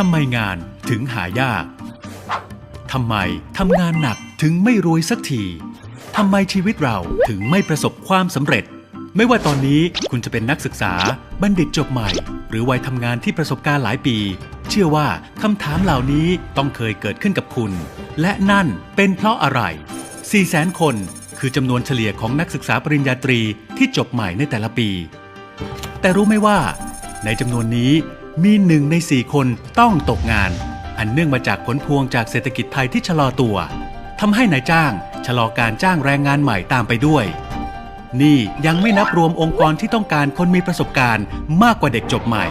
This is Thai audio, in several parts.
ทำไมงานถึงหายาก ทำไมทำงานหนักถึงไม่รวยสักที ทำไมชีวิตเราถึงไม่ประสบความสำเร็จ ไม่ว่าตอนนี้คุณจะเป็นนักศึกษา บัณฑิตจบใหม่ หรือวัยทำงานที่ประสบการณ์หลายปี เชื่อว่าคำถามเหล่านี้ต้องเคยเกิดขึ้นกับคุณ และนั่นเป็นเพราะอะไร 4 0 0 0 0 0 คนคือจำนวนเฉลี่ยของนักศึกษาปริญญาตรีที่จบใหม่ในแต่ละปี แต่รู้ไหมว่า ในจำนวนนี้ มีหนึ่งในสี่คนต้องตกงาน อันเนื่องมาจากผลพวงจากเศรษฐกิจไทยที่ชะลอตัวทำให้นายจ้าง ชะลอการจ้างแรงงานใหม่ตามไปด้วย นี่ยังไม่นับรวมองค์กรที่ต้องการคนมีประสบการณ์มากกว่าเด็กจบใหม่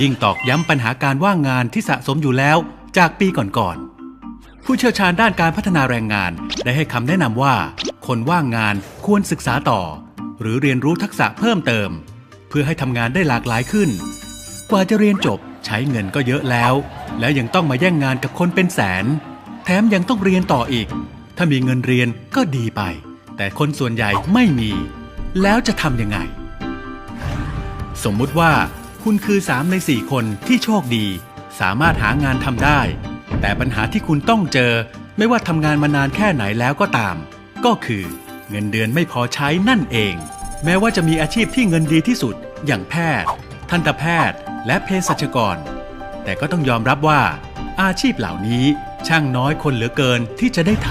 ยิ่งตอกย้ำปัญหาการว่างงานที่สะสมอยู่แล้วจากปีก่อนๆ ผู้เชี่ยวชาญด้านการพัฒนาแรงงานได้ให้คำแนะนำว่า คนว่างงานควรศึกษาต่อ หรือเรียนรู้ทักษะเพิ่มเติม เพื่อให้ทำงานได้หลากหลายขึ้น กว่าจะเรียนจบใช้เงินก็เยอะแล้ว แล้วยังต้องมาแย่งงานกับคนเป็นแสน แถมยังต้องเรียนต่ออีก ถ้ามีเงินเรียนก็ดีไป แต่คนส่วนใหญ่ไม่มี แล้วจะทำยังไง สมมุติว่า คุณคือ3ใน4คนที่โชคดี สามารถหางานทำได้ แต่ปัญหาที่คุณต้องเจอ ไม่ว่าทำงานมานานแค่ไหนแล้วก็ตาม ก็คือ เงินเดือนไม่พอใช้นั่นเอง แม้ว่าจะมีอาชีพที่เงินดีที่สุด อย่างแพทย์ ทันตแพทย์ และเภสัชกร แต่ก็ต้องยอมรับว่า อาชีพเหล่านี้ช่างน้อยคนเหลือเกินที่จะได้ท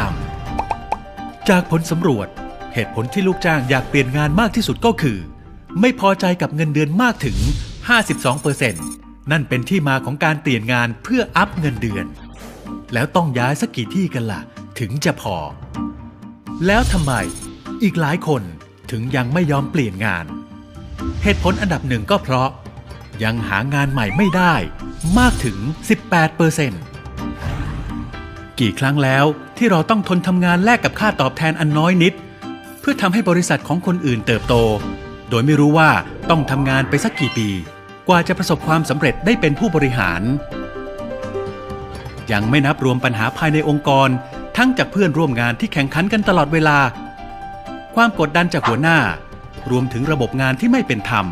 ำจากผลสำรวจเหตุผลที่ลูกจ้างอยากเปลี่ยนงานมากที่สุดก็คือ ไม่พอใจกับเงินเดือนมากถึง 52%นั่นเป็นที่มาของการเปลี่ยนงานเพื่ออัพเงินเดือน แล้วต้องย้ายสักกี่ที่กันล่ะ ถึงจะพอ แล้วทำไมอีกหลายคนถึงยังไม่ยอมเปลี่ยนงาน เหตุผลอันดับหนึ่งก็เพราะ ยังหางานใหม่ไม่ได้ มากถึง 18%กี่ครั้งแล้วที่เราต้องทนทำงานแลกกับค่าตอบแทนอันน้อยนิด เพื่อทำให้บริษัทของคนอื่นเติบโต โดยไม่รู้ว่าต้องทำงานไปสักกี่ปี กว่าจะประสบความสำเร็จได้เป็นผู้บริหาร ยังไม่นับรวมปัญหาภายในองค์กร ทั้งจากเพื่อนร่วมงานที่แข่งขันกันตลอดเวลา ความกดดันจากหัวหน้ารวมถึงระบบงานที่ไม่เป็นธรรม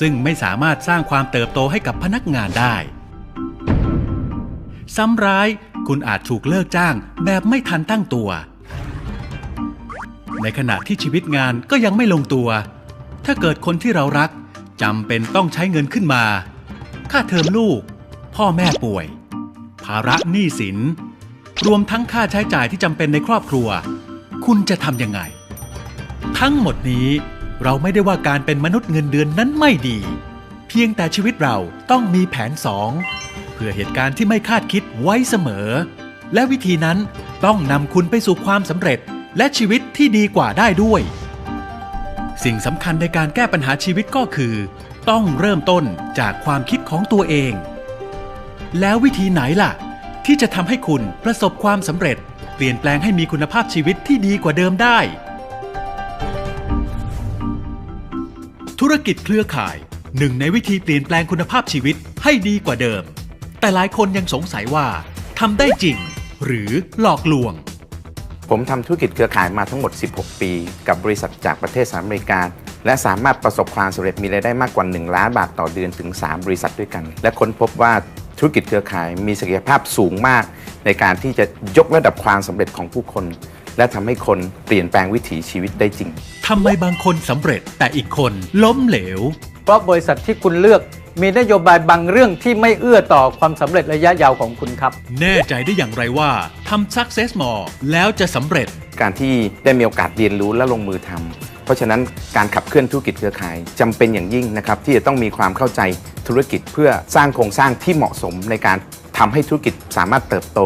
ซึ่งไม่สามารถสร้างความเติบโตให้กับพนักงานได้ ซ้ำร้ายคุณอาจถูกเลิกจ้างแบบไม่ทันตั้งตัว ในขณะที่ชีวิตงานก็ยังไม่ลงตัว ถ้าเกิดคนที่เรารักจำเป็นต้องใช้เงินขึ้นมา ค่าเทอมลูก พ่อแม่ป่วย ภาระหนี้สิน รวมทั้งค่าใช้จ่ายที่จำเป็นในครอบครัว คุณจะทำยังไง ทั้งหมดนี้ เราไม่ได้ว่าการเป็นมนุษย์เงินเดือนนั้นไม่ดี เพียงแต่ชีวิตเราต้องมีแผนสองเพื่อเหตุการณ์ที่ไม่คาดคิดไว้เสมอ และวิธีนั้นต้องนำคุณไปสู่ความสำเร็จและชีวิตที่ดีกว่าได้ด้วย สิ่งสำคัญในการแก้ปัญหาชีวิตก็คือ ต้องเริ่มต้นจากความคิดของตัวเอง แล้ววิธีไหนล่ะ ที่จะทำให้คุณประสบความสำเร็จ เปลี่ยนแปลงให้มีคุณภาพชีวิตที่ดีกว่าเดิมได้ ธุรกิจเครือข่ายหนึ่งในวิธีเปลี่ยนแปลงคุณภาพชีวิตให้ดีกว่าเดิม แต่หลายคนยังสงสัยว่าทำได้จริง หรือหลอกลวง ผมทำธุรกิจเครือข่ายมาทั้งหมด 16 ปี กับบริษัทจากประเทศสหรัฐอเมริกา และสามารถประสบความสำเร็จมีรายได้มากกว่า 1 ล้านบาทต่อเดือนถึง 3 บริษัทด้วยกัน และค้นพบว่าธุรกิจเครือข่ายมีศักยภาพสูงมาก ในการที่จะยกระดับความสำเร็จของผู้คน และทำให้คนเปลี่ยนแปลงวิถีชีวิตได้จริง ทำไมบางคนสำเร็จแต่อีกคนล้มเหลว เพราะบริษัทที่คุณเลือกมีนโยบายบางเรื่องที่ไม่เอื้อต่อความสำเร็จระยะยาวของคุณครับ แน่ใจได้อย่างไรว่าทำ Success More แล้วจะสำเร็จ การที่ได้มีโอกาสเรียนรู้และลงมือทำเพราะฉะนั้นการขับเคลื่อนธุรกิจเครือข่ายจำเป็นอย่างยิ่งนะครับที่จะต้องมีความเข้าใจธุรกิจเพื่อสร้างโครงสร้างที่เหมาะสมในการทำให้ธุรกิจสามารถเติบโต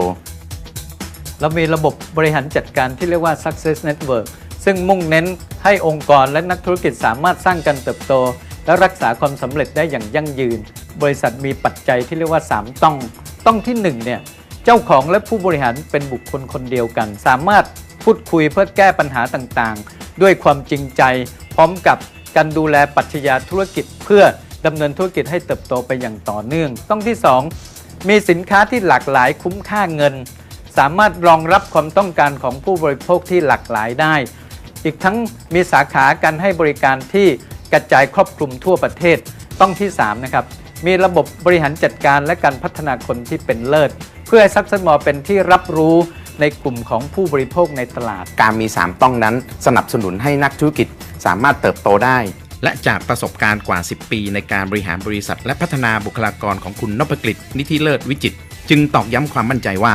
เรามีระบบบริหารจัดการที่เรียกว่า success network ซึ่งมุ่งเน้นให้องค์กรและนักธุรกิจสามารถสร้างการเติบโต และรักษาความสำเร็จได้อย่างยั่งยืน บริษัทมีปัจจัยที่เรียกว่า 3 ต้อง ต้องที่1เนี่ยเจ้าของและผู้บริหารเป็นบุคคลคนเดียวกัน สามารถพูดคุยเพื่อแก้ปัญหาต่างๆ ด้วยความจริงใจ พร้อมกับการดูแลปรัชญาธุรกิจ เพื่อดำเนินธุรกิจให้เติบโตไปอย่างต่อเนื่อง ต้องที่ 2 มีสินค้าที่หลากหลายคุ้มค่าเงิน สามารถรองรับความต้องการของผู้บริโภคที่หลากหลายได้ อีกทั้งมีสาขาการให้บริการที่กระจายครอบคลุมทั่วประเทศต้องที่ 3 นะครับ มีระบบบริหารจัดการและการพัฒนาคนที่เป็นเลิศ เพื่อให้ซักเซสมอเป็นที่รับรู้ในกลุ่มของผู้บริโภคในตลาด การมี 3 ต้องนั้นสนับสนุนให้นักธุรกิจสามารถเติบโตได้ และจากประสบการณ์กว่า 10 ปีในการบริหารบริษัท และพัฒนาบุคลากรของคุณนพกฤษนิธิเลิศวิจิตรจึงตอกย้ำความมั่นใจว่า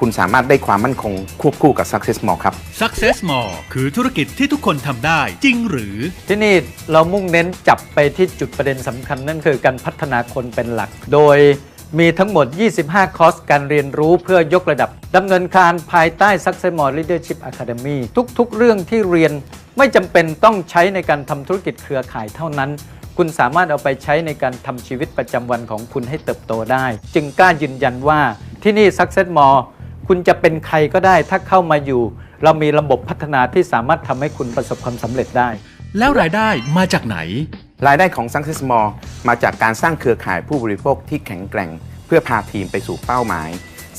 คุณสามารถได้ความมั่นคงควบคู่กับ Success Mall ครับ Success More คือธุรกิจที่ทุกคนทำได้จริงหรือ ที่นี่เรามุ่งเน้นจับไปที่จุดประเด็นสำคัญนั่นคือการพัฒนาคนเป็นหลัก โดยมีทั้งหมด 25 คอร์สการเรียนรู้เพื่อยกระดับดำเนินการภายใต้ Success More Leadership Academy ทุกๆ เรื่องที่เรียนไม่จำเป็นต้องใช้ในการทำธุรกิจเครือข่ายเท่านั้น คุณสามารถเอาไปใช้ในการทำชีวิตประจำวันของคุณให้เติบโตได้ จึงกล้ายืนยันว่าที่นี่ Success More คุณจะเป็นใครก็ได้ถ้าเข้ามาอยู่ เรามีระบบพัฒนาที่สามารถทำให้คุณประสบความสำเร็จได้ แล้วรายได้มาจากไหน รายได้ของ Success Mall มาจากการสร้างเครือข่ายผู้บริโภคที่แข็งแกร่ง เพื่อพาทีมไปสู่เป้าหมาย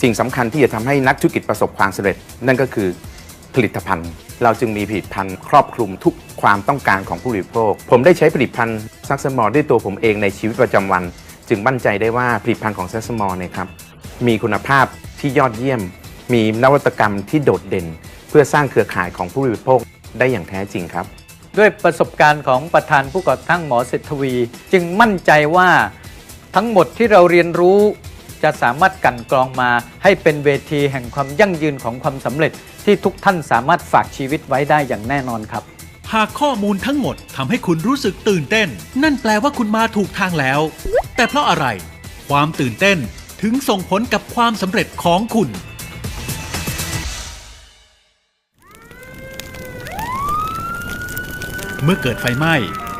สิ่งสำคัญที่จะทำให้นักธุรกิจประสบความสำเร็จ นั่นก็คือผลิตภัณฑ์ เราจึงมีผลิตภัณฑ์ครอบคลุมทุกความต้องการของผู้บริโภค ผมได้ใช้ผลิตภัณฑ์ Success Mall ด้วยตัวผมเองในชีวิตประจำวัน จึงมั่นใจได้ว่าผลิตภัณฑ์ของ Success Mall เนี่ยครับมีคุณภาพที่ยอดเยี่ยม มีนวัตกรรมที่โดดเด่น เพื่อสร้างเครือข่ายของผู้บริโภคได้อย่างแท้จริงครับ ด้วยประสบการณ์ของประธานผู้ก่อตั้งหมอเศรษฐวี จึงมั่นใจว่าทั้งหมดที่เราเรียนรู้จะสามารถกลันกรองมาให้เป็นเวทีแห่งความยั่งยืนของความสำเร็จ ที่ทุกท่านสามารถฝากชีวิตไว้ได้อย่างแน่นอนครับ หากข้อมูลทั้งหมดทำให้คุณรู้สึกตื่นเต้น นั่นแปลว่าคุณมาถูกทางแล้ว แต่เพราะอะไร ความตื่นเต้นถึงส่งผลกับความสำเร็จของคุณ เมื่อเกิดไฟไหม้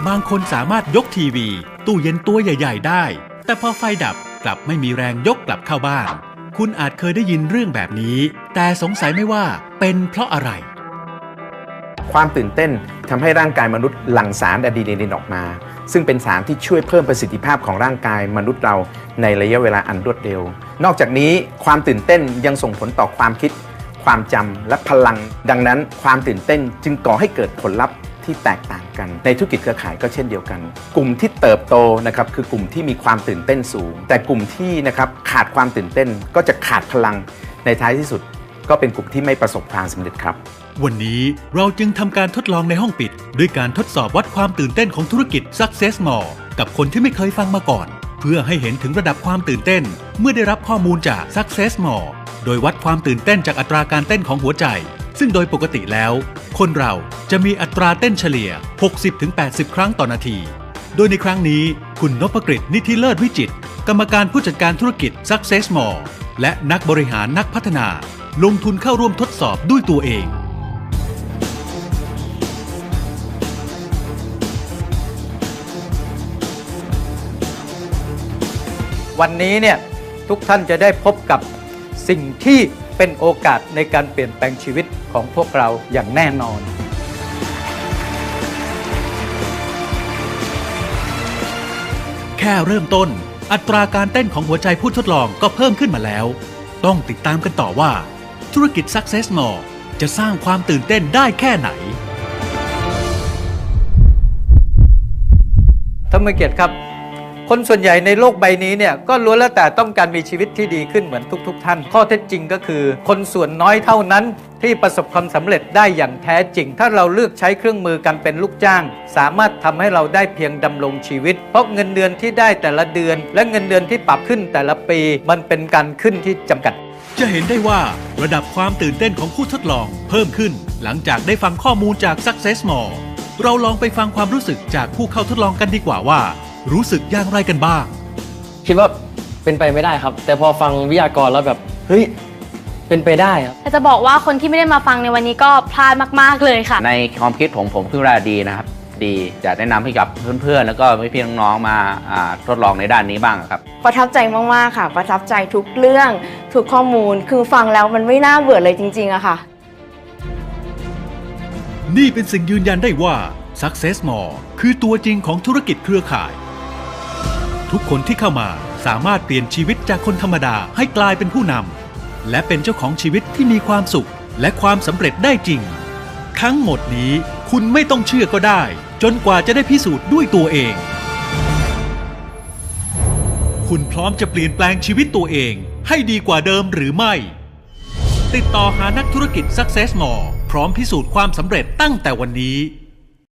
บางคนสามารถยกทีวี ตู้เย็นตัวใหญ่ ๆ ได้ แต่พอไฟดับกลับไม่มีแรงยกกลับเข้าบ้าน คุณอาจเคยได้ยินเรื่องแบบนี้ แต่สงสัยไม่ว่าเป็นเพราะอะไร ความตื่นเต้นทำให้ร่างกายมนุษย์หลั่งสารอะดรีนาลีนออกมา ซึ่งเป็นสารที่ช่วยเพิ่มประสิทธิภาพของร่างกายมนุษย์เราในระยะเวลาอันรวดเร็ว นอกจากนี้ความตื่นเต้นยังส่งผลต่อความคิด ความจำและพลัง ดังนั้น ความตื่นเต้นจึงก่อให้เกิดผลลัพธ์ ที่แตกต่างกัน ในธุรกิจเครือข่ายก็เช่นเดียวกัน กลุ่มที่เติบโตนะครับคือกลุ่มที่มีความตื่นเต้นสูง แต่กลุ่มที่นะครับขาดความตื่นเต้นก็จะขาดพลังในท้ายที่สุด ก็เป็นกลุ่มที่ไม่ประสบความสำเร็จครับ วันนี้เราจึงทำการทดลองในห้องปิด ด้วยการทดสอบวัดความตื่นเต้นของธุรกิจ Success More กับคนที่ไม่เคยฟังมาก่อน เพื่อให้เห็นถึงระดับความตื่นเต้น เมื่อได้รับข้อมูลจาก Success More โดยวัดความตื่นเต้นจากอัตราการเต้นของหัวใจ ซึ่งโดยปกติแล้ว คนเราจะมีอัตราเต้นเฉลี่ย 60-80 ครั้งต่อนาที โดยในครั้งนี้คุณนพกฤษนิธิเลิศวิจิต กรรมการผู้จัดการธุรกิจ Success More และนักบริหารนักพัฒนา ลงทุนเข้าร่วมทดสอบด้วยตัวเองวันนี้เนี่ยทุกท่านจะได้พบกับสิ่งที่ เป็นโอกาสในการเปลี่ยนแปลงชีวิตของพวกเราอย่างแน่นอน แค่เริ่มต้น อัตราการเต้นของหัวใจผู้ทดลองก็เพิ่มขึ้นมาแล้ว ต้องติดตามกันต่อว่า ธุรกิจ Success More จะสร้างความตื่นเต้นได้แค่ไหนท่านผู้เกียรติครับ คนส่วนใหญ่ในโลกใบนี้เนี่ยก็ล้วนแล้วแต่ต้องการมีชีวิตที่ดีขึ้นเหมือนทุก ๆ ท่าน ข้อเท็จจริงก็คือ คนส่วนน้อยเท่านั้นที่ประสบความสำเร็จได้อย่างแท้จริง ถ้าเราเลือกใช้เครื่องมือการเป็นลูกจ้าง สามารถทำให้เราได้เพียงดำรงชีวิต เพราะเงินเดือนที่ได้แต่ละเดือน และเงินเดือนที่ปรับขึ้นแต่ละปี มันเป็นการขึ้นที่จำกัด จะเห็นได้ว่าระดับความตื่นเต้นของผู้ทดลอง เพิ่มขึ้น หลังจากได้ฟังข้อมูลจาก Success More เราลองไปฟังความรู้สึกจากผู้เข้าทดลองกันดีกว่าว่า รู้สึกอย่างไรกันบ้าง คิดว่าเป็นไปไม่ได้ครับ แต่พอฟังวิทยากรแล้วแบบเฮ้ยเป็นไปได้ครับ แต่จะบอกว่าคนที่ไม่ได้มาฟังในวันนี้ก็พลาดมาก ๆ เลยค่ะ ในความคิดผมผมคิดว่าดีนะครับ ดีจะแนะนำให้กับเพื่อนๆ แล้วก็พี่ๆน้องๆมาอ่าทดลองในด้านนี้บ้างครับ ประทับใจมาก ๆ ค่ะ ประทับใจทุกเรื่อง ทุกข้อมูล คือฟังแล้วมันไม่น่าเบื่อเลยจริง ๆอะค่ะ นี่เป็นสิ่งยืนยันได้ว่า Success More คือตัวจริงของธุรกิจเครือข่าย ทุกคนที่เข้ามาสามารถเปลี่ยนชีวิตจากคนธรรมดาให้กลายเป็นผู้นำและเป็นเจ้าของชีวิตที่มีความสุข และความสำเร็จได้จริง ทั้งหมดนี้คุณไม่ต้องเชื่อก็ได้ จนกว่าจะได้พิสูจน์ด้วยตัวเอง คุณพร้อมจะเปลี่ยนแปลงชีวิตตัวเอง ให้ดีกว่าเดิมหรือไม่ ติดต่อหานักธุรกิจ Success More พร้อมพิสูจน์ความสำเร็จตั้งแต่วันนี้